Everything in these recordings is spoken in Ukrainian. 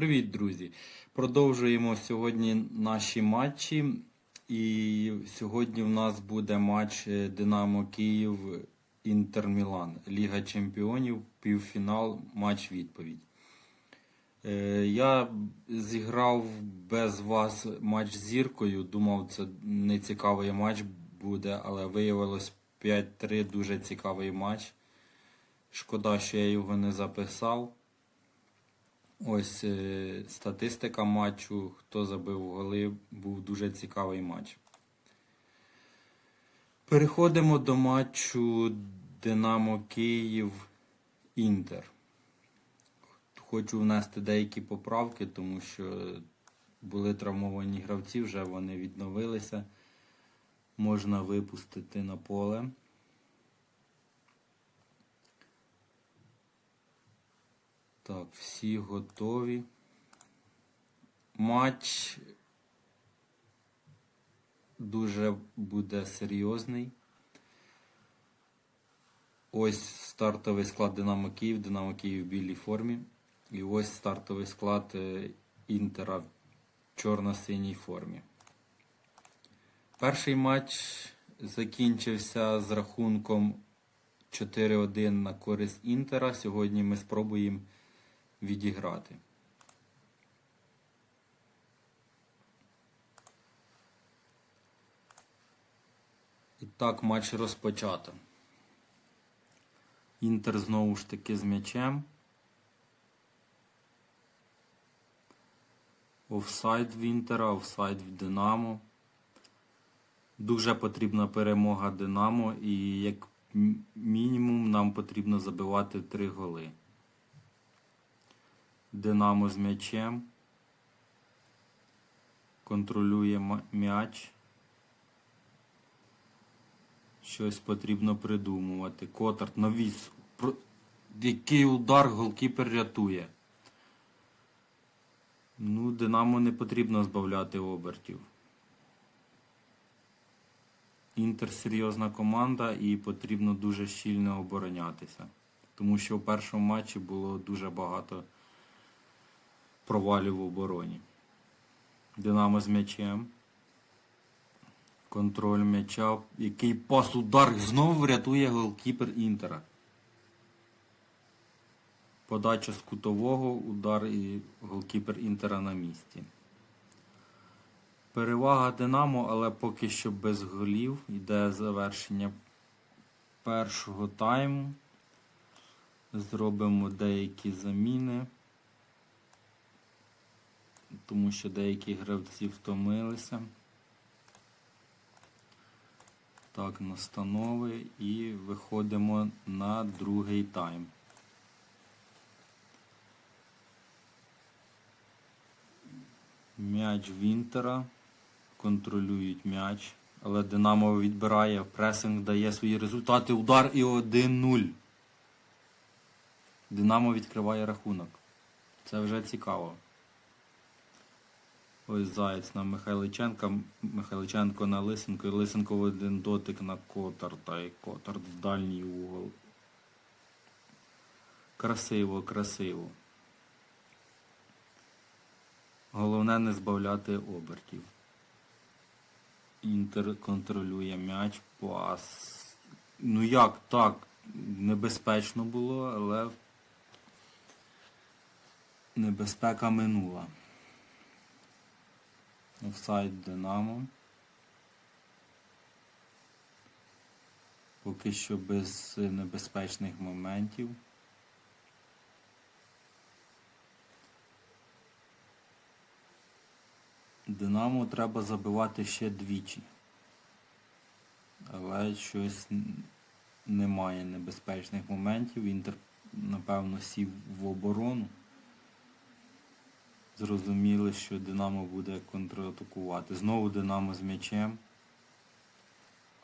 Привіт, друзі! Продовжуємо сьогодні наші матчі. І сьогодні в нас буде матч е, Динамо Київ Інтер Мілан. Ліга Чемпіонів, півфінал, матч відповідь. Е, Я зіграв без вас матч з зіркою. Думав, це не цікавий матч буде, але виявилось 5-3 дуже цікавий матч. Шкода, що я його не записав. Ось е, статистика матчу, хто забив голи, був дуже цікавий матч. Переходимо до матчу Динамо Київ Інтер. Хочу внести деякі поправки, тому що були травмовані гравці, вже вони відновилися. Можна випустити на поле. Так, всі готові. Матч дуже буде серйозний. Ось стартовий склад Динамо Київ, Динамо Київ в білій формі. І ось стартовий склад е, Інтера в чорно-синій формі. Перший матч закінчився з рахунком 4-1 на користь Інтера. Сьогодні ми спробуємо відіграти. І так, матч розпочато. Інтер знову ж таки з м'ячем. Офсайд в Інтера, офсайд в Динамо. Дуже потрібна перемога Динамо і як мінімум нам потрібно забивати 3 голи. Динамо з м'ячем. Контролює м'яч. Щось потрібно придумувати. Котарт навіс. Про... Який удар голкіпер рятує. Ну, Динамо не потрібно збавляти обертів. Інтер серйозна команда і потрібно дуже щільно оборонятися. Тому що в першому матчі було дуже багато провалів в обороні. Динамо з м'ячем. Контроль м'яча. Який пас удар знову врятує голкіпер Інтера. Подача з кутового, удар і голкіпер Інтера на місці. Перевага Динамо, але поки що без голів. Йде завершення першого тайму. Зробимо деякі заміни. Тому що деякі гравці втомилися. Так, настанови і виходимо на другий тайм. М'яч Вінтера. Контролюють м'яч. Але Динамо відбирає, пресинг дає свої результати. Удар і 1-0. Динамо відкриває рахунок. Це вже цікаво. Ось Заєць на Михайличенка. Михайличенко на Лисенко. І Лисенко в один дотик на Котарта. І Котарт в дальній угол. Красиво, красиво. Головне не збавляти обертів. Інтер контролює м'яч, пас. Ну як так? Небезпечно було, але небезпека минула. Офсайд Динамо. Поки що без небезпечних моментів. Динамо треба забивати ще двічі. Але щось немає небезпечних моментів. Інтер, напевно, сів в оборону. Зрозуміли, що Динамо буде контратакувати. Знову Динамо з м'ячем.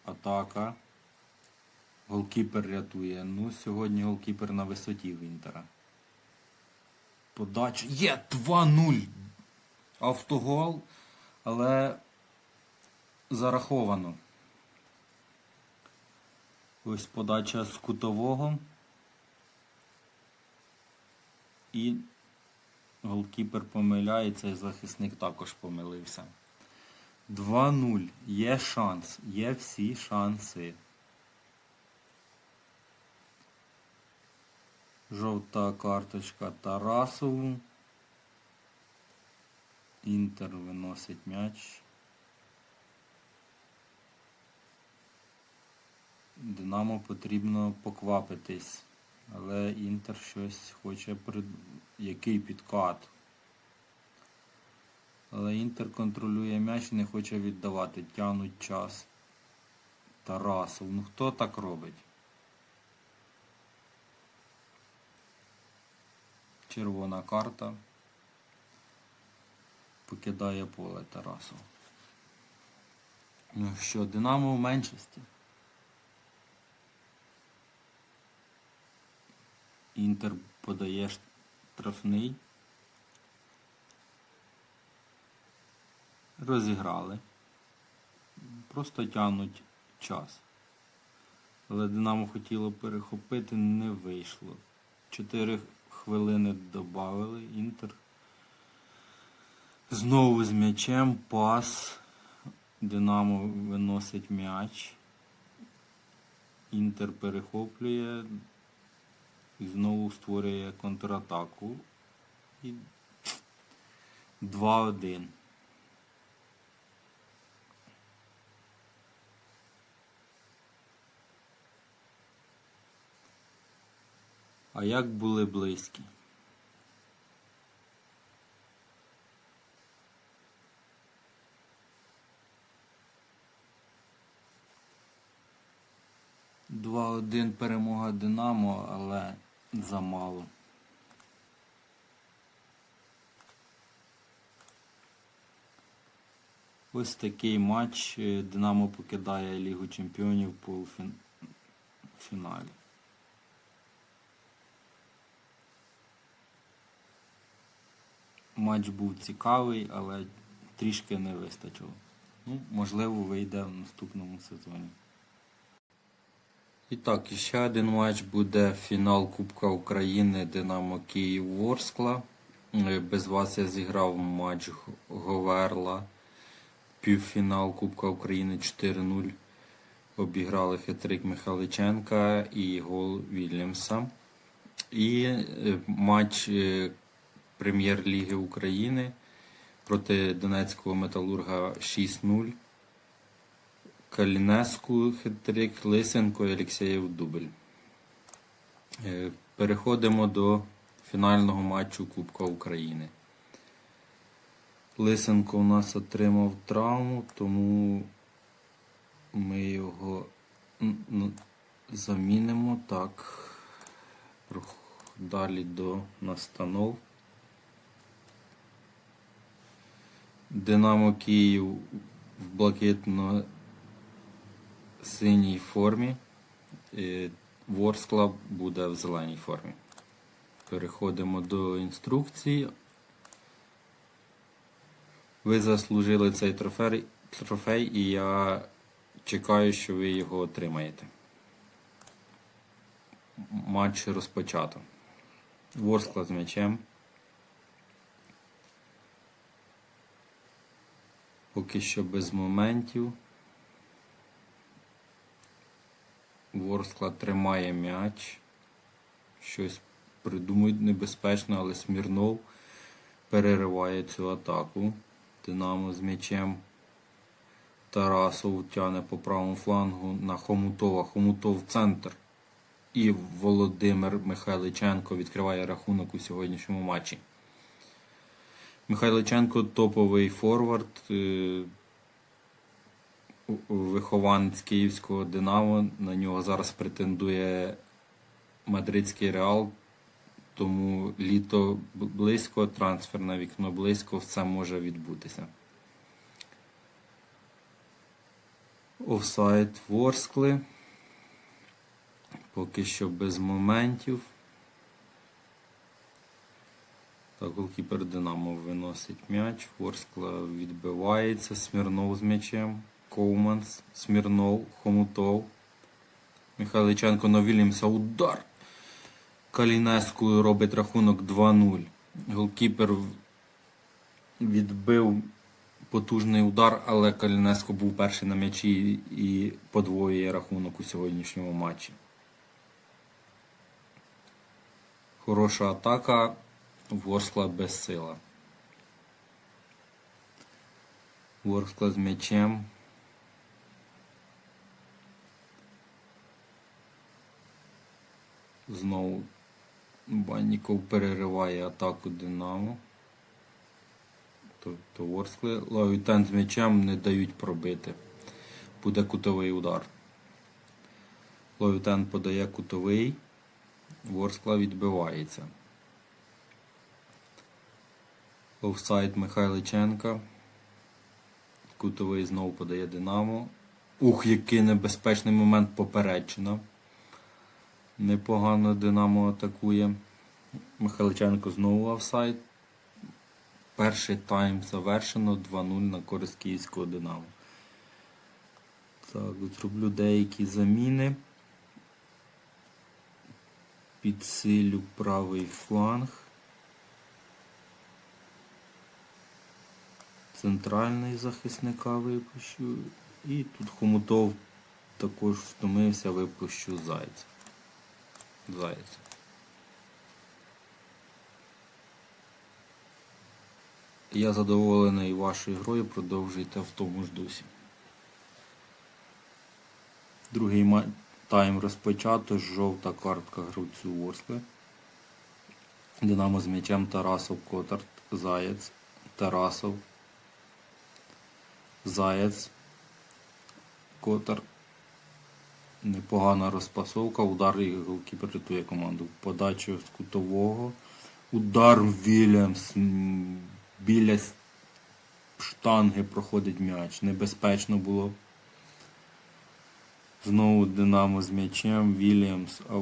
Атака. Голкіпер рятує. Ну, сьогодні голкіпер на висоті в Інтера. Подача. Є 2-0. Автогол, але зараховано. Ось подача з кутового. І Голкіпер помиляється і захисник також помилився. 2-0. Є шанс. Є всі шанси. Жовта карточка Тарасову. Інтер виносить м'яч. Динамо потрібно поквапитись. Але Інтер щось хоче прид... Який підкат. Але Інтер контролює м'яч і не хоче віддавати. Тянуть час. Тарасов. Ну хто так робить? Червона карта. Покидає поле Тарасов. Ну що, Динамо в меншості. Інтер подає штрафний. Розіграли. Просто тягнуть час. Але Динамо хотіло перехопити, не вийшло. Чотири хвилини додали. Інтер. Знову з м'ячем, пас. Динамо виносить м'яч. Інтер перехоплює. І знову створює контратаку. І 2-1. А як були близькі? Два-один перемога Динамо, але замало. Ось такий матч. Е, Динамо покидає Лігу Чемпіонів по фіналі. Матч був цікавий, але трішки не вистачило. Ну, можливо, вийде в наступному сезоні. І так, ще один матч буде фінал Кубка України Динамо Київ Ворскла. Е, Без вас я зіграв матч Говерла. Півфінал Кубка України 4-0. Обіграли хитрик Михайличенка і гол Вільямса. І е, матч е, Прем'єр-ліги України проти Донецького металурга 6-0. Калінеску, Хитрик, Лисенко і Олексєєв Дубль. Е, Переходимо до фінального матчу Кубка України. Лисенко у нас отримав травму, тому ми його замінимо так. Далі до настанов. Динамо Київ в блакитно синій формі. Ворскла буде в зеленій формі. Переходимо до інструкції. Ви заслужили цей трофей, трофей і я чекаю, що ви його отримаєте. Матч розпочато. Ворскла з м'ячем. Поки що без моментів. Ворскла тримає м'яч. Щось придумують небезпечно, але Смірнов перериває цю атаку. Динамо з м'ячем. Тарасов тяне по правому флангу на Хомутова. Хомутов центр. І Володимир Михайличенко відкриває рахунок у сьогоднішньому матчі. Михайличенко топовий форвард. Вихованець київського Динамо. На нього зараз претендує мадридський Реал. Тому літо близько, трансферне вікно близько, все може відбутися. Офсайд Ворскли. Поки що без моментів. Так, голкіпер Динамо виносить м'яч. Ворскла відбивається. Смірнов з м'ячем. Коуманс, Смірнов, Хомутов. Михайличенко на Вільямса. Удар. Калінеску робить рахунок 2-0. Голкіпер відбив потужний удар, але Калінеско був перший на м'ячі і подвоює рахунок у сьогоднішньому матчі. Хороша атака, Ворскла без сила. Ворскла з м'ячем. Знову Банніков перериває атаку Динамо. Тобто Ворскли Лавітен з м'ячем не дають пробити. Буде кутовий удар. Лавітен подає кутовий. Ворскла відбивається. Офсайд Михайличенка. Кутовий знову подає Динамо. Ух, який небезпечний момент поперечина. Непогано Динамо атакує. Михайличенко знову офсайд. Перший тайм завершено 2-0 на користь київського Динамо. Так, зроблю деякі заміни. Підсилю правий фланг. Центральний захисника випущу. І тут Хомутов також втомився, випущу зайця. Зайця. Я задоволений вашою грою, продовжуйте в тому ж дусі. Другий тайм розпочато, жовта картка гравцю Ворскли. Динамо з м'ячем Тарасов, Котарт, Заєць, Тарасов, Заєць, Котар. Непогана розпасовка, удар і голкіпер рятує команду. Подача з кутового. Удар Вільямс. Біля штанги проходить м'яч. Небезпечно було. Знову Динамо з м'ячем. Вільямс, а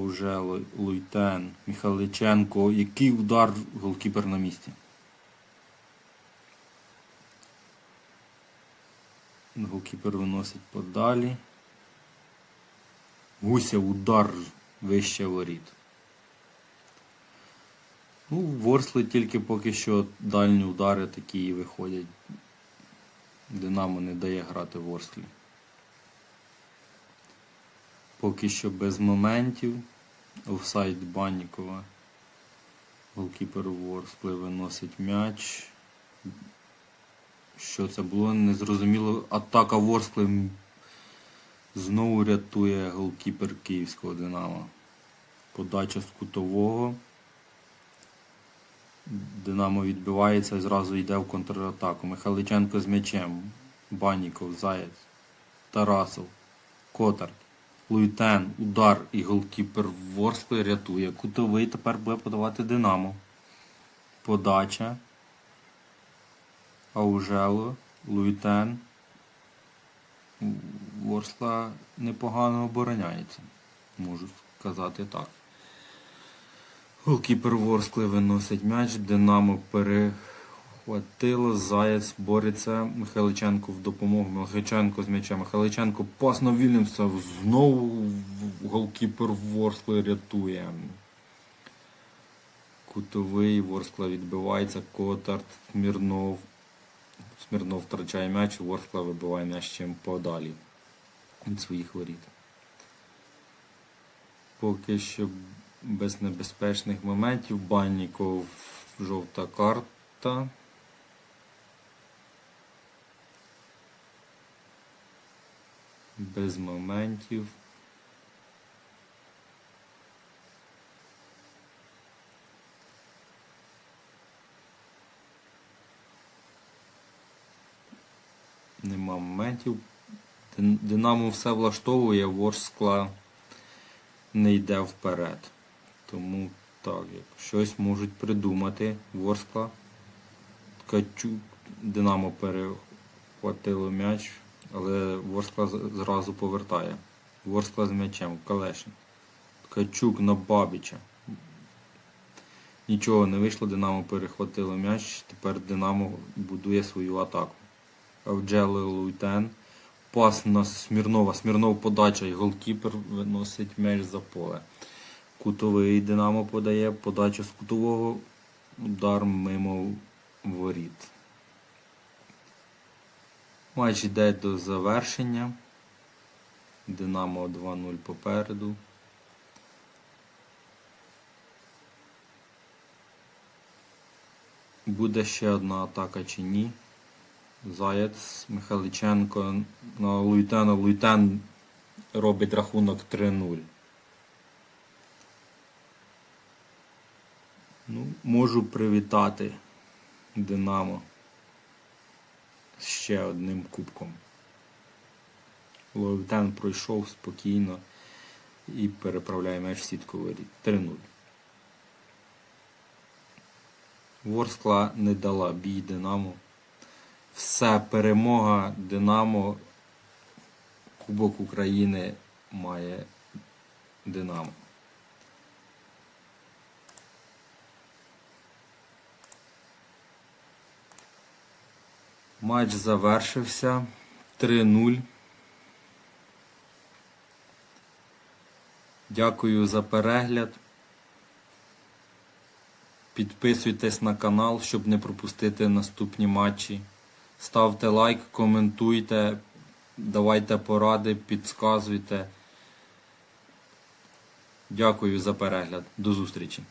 Луйтен, Михайличенко. Який удар голкіпер на місці. Голкіпер виносить подалі. Гуся удар вище воріт. Ну, Ворсли тільки поки що дальні удари такі і виходять. Динамо не дає грати Ворслі. Поки що без моментів. Офсайд Баннікова. Голкіпер Ворскли виносить м'яч. Що це було? Незрозуміло. Атака Ворскли м, знову рятує голкіпер Київського Динамо. Подача з кутового. Динамо відбивається і зразу йде в контратаку. Михайличенко з м'ячем. Банніков, Заєць, Тарасов, Котар, Луйтен, удар і голкіпер Ворскли рятує. Кутовий тепер буде подавати Динамо. Подача. Аужело, Луйтен. Ворскла непогано обороняється. Можу сказати так. Голкіпер Ворскли виносить м'яч, Динамо перехватило, Заєць бореться, Михайличенко в допомогу, Михайличенко з м'ячем, Михайличенко пас на Вільямса, знову голкіпер Ворскли рятує. Кутовий, Ворскла відбивається, Котарт, Смірнов. Смірнов втрачає м'яч, Ворскла вибиває м'яч чим подалі від своїх воріт. Поки що без небезпечних моментів. Банніков жовта карта. Без моментів. Нема моментів. Дин- Динамо все влаштовує, Ворскла не йде вперед. Тому так, як щось можуть придумати. Ворскла. Ткачук, Динамо перехватило м'яч, але Ворскла зразу повертає. Ворскла з м'ячем, Калешин. Ткачук на Бабіча. Нічого не вийшло, Динамо перехватило м'яч. Тепер Динамо будує свою атаку. Авджели Луйтен. Пас на Смірнова. Смірнов подача і голкіпер виносить м'яч за поле. Кутовий Динамо подає, подача з кутового. Удар мимо воріт. Матч йде до завершення. Динамо 2-0 попереду. Буде ще одна атака чи ні. Заяць Михайличенко на Луйтена. Луйтен робить рахунок 3-0. Ну, можу привітати Динамо з ще одним кубком. Лоутен пройшов спокійно і переправляє м'яч в сітку воріт. 3-0. Ворскла не дала бій Динамо. Все, перемога Динамо. Кубок України має Динамо. Матч завершився 3-0. Дякую за перегляд. Підписуйтесь на канал, щоб не пропустити наступні матчі. Ставте лайк, коментуйте, давайте поради, підказуйте. Дякую за перегляд. До зустрічі!